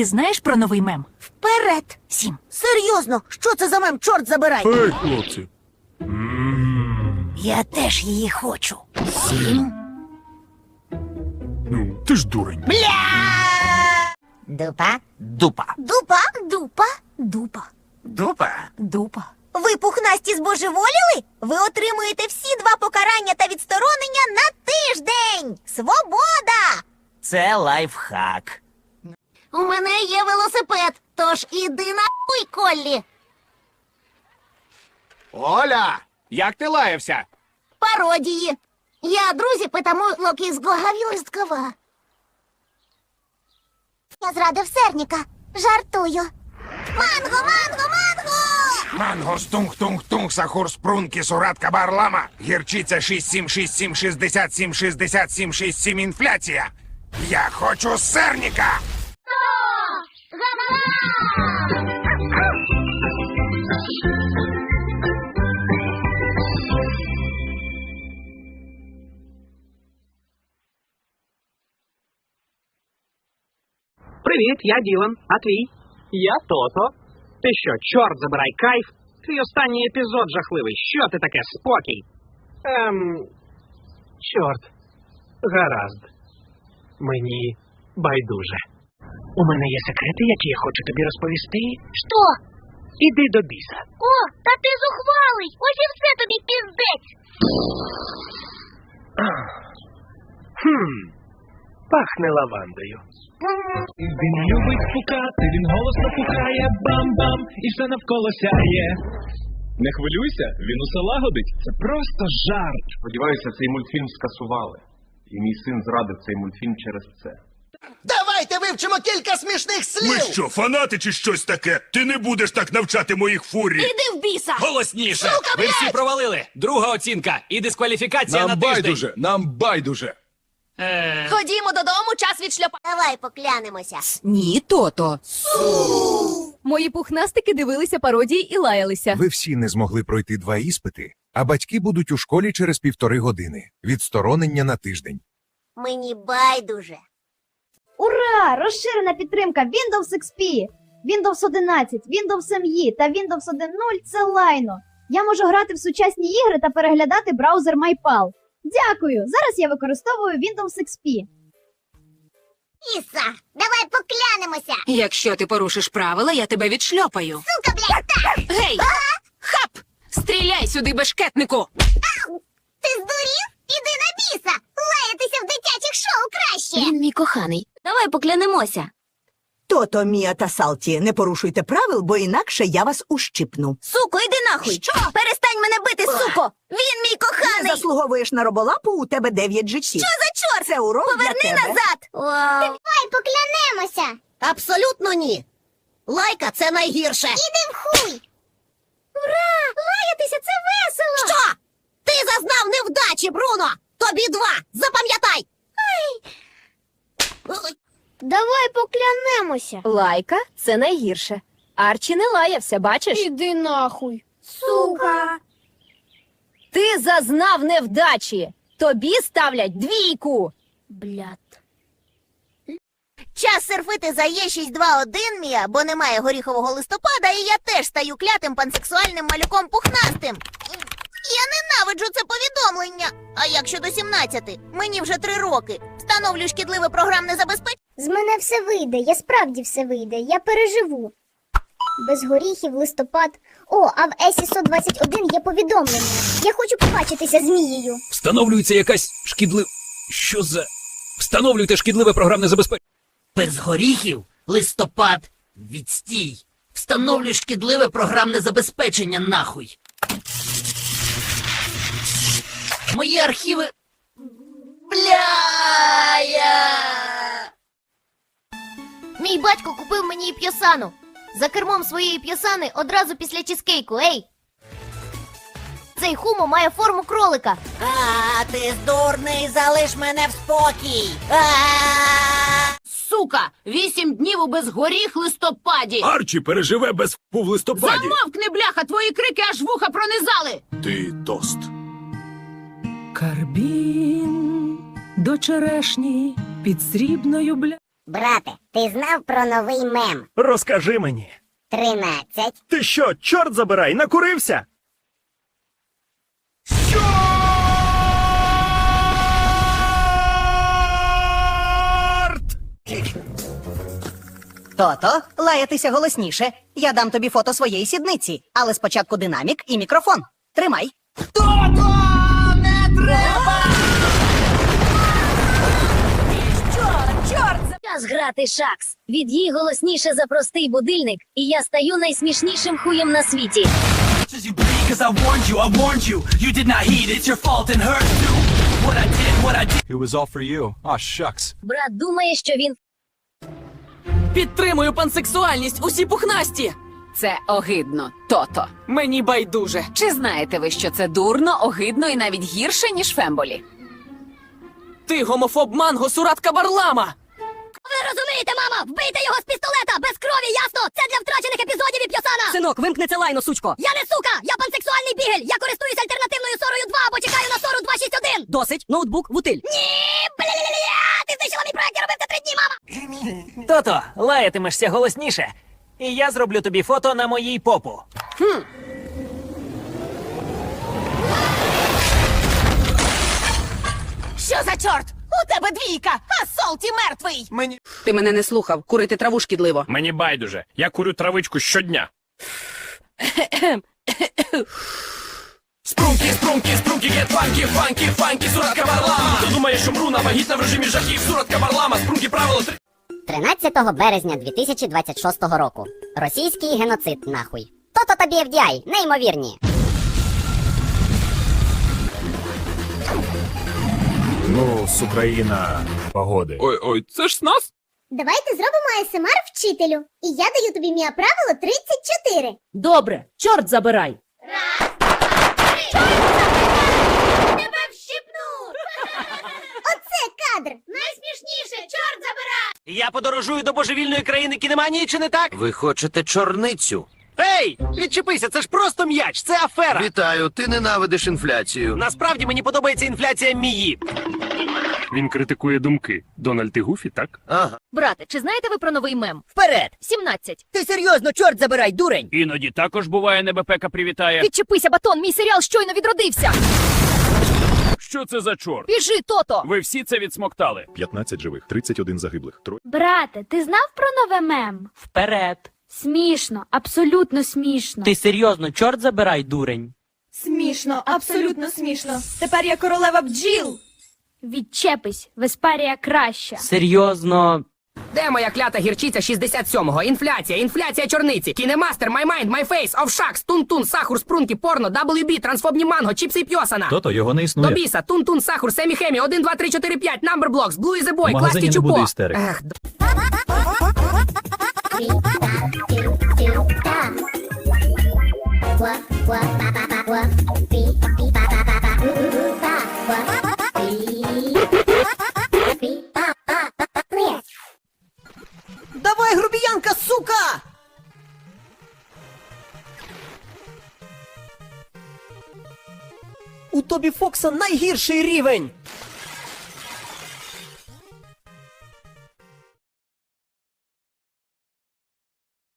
Ти знаєш про новий мем? Вперед! Сім. Серйозно, що це за мем? Чорт забирай! Ей, хлопці. Я теж її хочу. Ну, ти ж дурень. Дупа. Дупа. Дупа? Дупа? Дупа. Дупа. Дупа. Ви пухнасті збожеволіли? Ви отримуєте всі два покарання та відсторонення на тиждень! Свобода! Це лайфхак. У мене є велосипед, тож іди на хуй, Коллі! Оля, як ти лаявся? Пародії. Я друзі потому локи зглагаві листкова. Я зрадив серніка. Жартую. Манго, манго, манго! Манго стунг тунг тунг сахур спрунки сурат кабар лама. Гірчиця 6767 67 67 67 інфляція. Я хочу серніка. Привіт, я Ділан. А твій? Я Тото. Ти що, чорт забирай кайф? Твій останній епізод жахливий. Що ти таке, спокій? Ем. Чорт. Гаразд. Мені байдуже. У мене є секрети, які я хочу тобі розповісти. Що? Іди до біса. О, та ти зухвалий! Ось і все тобі піздець! Хм. Пахне лавандою. Він любить пукати, він голосно пукає бам-бам, і все навколо сяє. Не хвилюйся, він усе лагодить. Це просто жарт. Сподіваюся, цей мультфільм скасували. І мій син зрадив цей мультфільм через це. Давайте вивчимо кілька смішних слів. Ми що, фанати чи щось таке? Ти не будеш так навчати моїх фурій. Іди в біса! Голосніше! Ви всі провалили! Друга оцінка і дискваліфікація на тиждень. нам байдуже. Е, Ходімо додому, час відшляпа. Давай поклянемося. Ні, тото. Мої пухнастики дивилися пародії і лаялися. Ви всі не змогли пройти два іспити, а батьки будуть у школі через півтори години. Відсторонення на тиждень. Мені байдуже. Ура! Розширена підтримка Windows XP, Windows 11, Windows ME та Windows 1.0 – це лайно. Я можу грати в сучасні ігри та переглядати браузер MyPal. Дякую! Зараз я використовую Windows XP. Іса, давай поклянемося. Якщо ти порушиш правила, я тебе відшльопаю. Сука, блядь, так! Гей! Хап! Стріляй сюди, бешкетнику! Ти здурів? Іди на біса! Лаятися в дитячих шоу краще! Він мій коханий. Давай поклянемося. Тото, Мія та Салті, не порушуйте правил, бо інакше я вас ущипну. Суко, іди нахуй! Що? Перестань мене бити, суко! Він мій Ти коханий! заслуговуєш на роболапу, у тебе дев'ять життів. Що за чорт? Це урок Поверни для тебе. назад! Давай поклянемося! Абсолютно ні. Лайка це найгірше. Іди в хуй! Ура! Лаятися це весело! Що? Ти зазнав невдачі, Бруно! Тобі два! Запам'ятай! Давай поклянемося. Лайка це найгірше. Арчі не лаявся, бачиш? Іди нахуй. Сука! Ти зазнав невдачі. Тобі ставлять двійку. Блядь. Час серфити за Є621, Мія, бо немає горіхового листопада, і я теж стаю клятим пансексуальним малюком пухнастим. Я ненавиджу це повідомлення. А як щодо 17? Мені вже три роки. Встановлю шкідливе програмне забезпечення. З мене все вийде, я справді все вийде, я переживу. Без горіхів, листопад. О, а в Есі 121 є повідомлення. Я хочу побачитися з Мією. встановлюється якась шкідлива. Що за. Встановлюйте шкідливе програмне забезпечення. Без горіхів, листопад, відстій. Встановлюй шкідливе програмне забезпечення нахуй. Мої архіви. Бляя! Мій батько купив мені п'ясану. За кермом своєї п'ясани одразу після чизкейку, ей. Цей хумо має форму кролика. А, ти здурний, залиш мене в спокій. А! Сука! Вісім днів у безгоріх листопаді! Арчі переживе без фу в листопаді. Замовкни, бляха, твої крики аж вуха пронизали! Ти тост. Карбін до черешні під срібною бля. Брате, ти знав про новий мем? Розкажи мені. 13. Ти що, чорт забирай, накурився? Тото, лаятися голосніше. Я дам тобі фото своєї сідниці, але спочатку динамік і мікрофон. Тримай. Час грати шакс. Від їй голосніше за простий будильник, і я стаю найсмішнішим хуєм на світі. Ah, shucks. Брат думає, що він Підтримую пансексуальність, усі пухнасті. Це огидно, тото. Мені байдуже. Чи знаєте ви, що це дурно, огидно і навіть гірше, ніж фемболі? Ти гомофоб манго суратка барлама. Ви мама? Вбийте його з пістолета! Без крові, ясно! Це для втрачених епізодів і п'ясана! Синок, вимкни це лайно, сучко. Я не сука! Я пансексуальний бігель! Я користуюсь альтернативною сорою 2 або чекаю на сору 261! Досить, ноутбук, вутиль. Ні! Бля-ля-ля-ля! Ти знищила мій проект, я робив це три дні, мама! Тото, лаятимешся голосніше. І я зроблю тобі фото на моїй попу. Хм. Що за чорт? У тебе двійка, а Солті мертвий. Мені Ти мене не слухав, курити траву шкідливо. Мені байдуже. Я курю травичку щодня. Спрунки, спрунки, спрунки, get фанки, фанки, фанки, суратка барлама. Хто думає, що мруна вагітна в режимі жахів, суратка барлама, спрунки правило 3. 13 березня 2026 року. Російський геноцид нахуй. То-то тобі FDI, неймовірні. Ну, з Україна погоди. Ой, ой, це ж нас? Давайте зробимо АСМР вчителю. І я даю тобі мія правило 34. Добре, чорт забирай. Раз Тебе вщипну! Оце кадр! Найсмішніше! Чорт забирай! Я подорожую до божевільної країни кінеманії, чи не так? Ви хочете чорницю? Ей! Відчепися, це ж просто м'яч, це афера. Вітаю, ти ненавидиш інфляцію. Насправді мені подобається інфляція мії. Він критикує думки. Дональд і Гуфі, так? Ага. Брате, чи знаєте ви про новий мем? Вперед! 17. Ти серйозно, чорт забирай, дурень! Іноді також буває небезпека привітає. Відчепися, батон, мій серіал щойно відродився! Що це за чорт? Біжи, тото! Ви всі це відсмоктали. 15 живих, 31 загиблих. Брате, ти знав про нове мем? Вперед. Смішно, абсолютно смішно. Ти серйозно, чорт забирай, дурень. Смішно, абсолютно смішно. Тепер я королева бджіл. Відчепись, Веспарія краща. Серйозно. Де моя клята гірчиця 67-го? Інфляція, інфляція чорниці, кінемастер, маймайнд, майфейс, офшакс, тун-тун, сахур, спрунки, порно, WB, трансфобні манго, чіпси і пьосана. Тото його не існує. Тобіса, тун-тун, сахур, семі хемі, 1, 2, 3, 4, 5, numberblocks, blue is a boy, класті чупо. Ех, д- Давай, грубіянка, сука! У Тобі Фокса найгірший рівень!